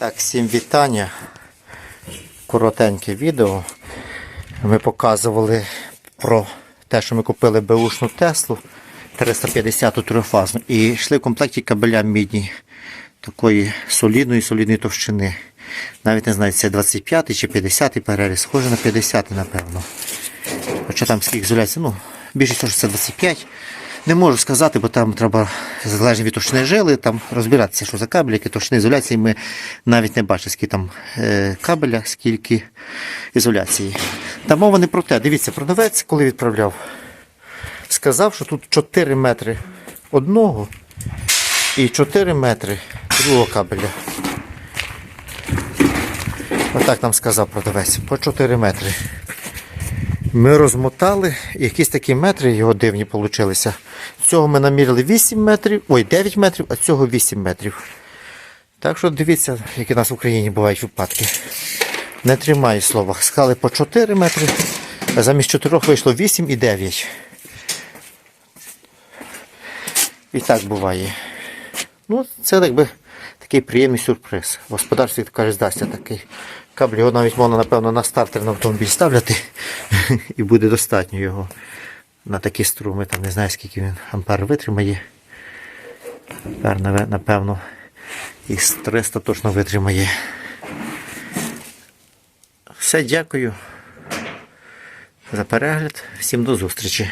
Так, всім вітання. Коротеньке відео. Ми показували про те, що ми купили беушну Теслу 350 трьохфазну і йшли в комплекті кабеля мідні такої солідної, солідної товщини. Навіть не знаю, це 25 чи 50 переріз, схоже на 50, напевно. Хоча там скільки ізоляції, ну, більшість що це 25. Не можу сказати, бо там треба залежно від товщини жили, там розбиратися, що за кабель, які товщини ізоляції. Ми навіть не бачимо, скільки там е, кабеля, скільки ізоляції. Та мова не про те. Дивіться, продавець, коли відправляв, сказав, що тут 4 метри одного і 4 метри другого кабеля. Отак нам сказав продавець. По 4 метри. Ми розмотали, якісь такі метри його дивні получилися. Цього ми наміряли 8 метрів, ой, 9 метрів, а цього 8 метрів. Так що дивіться, які у нас в Україні бувають випадки. Не тримаю слова. Сказали по 4 метри, а замість 4 вийшло 8 і 9. І так буває. Ну, це якби такий приємний сюрприз. В господарстві каже, здасться такий кабель. Його навіть можна, напевно, на стартер на автомобіль ставляти і буде достатньо його на такі струми. Там не знаю, скільки він ампер витримає. Тепер, напевно, із 300 точно витримає. Все, дякую за перегляд. Всім до зустрічі.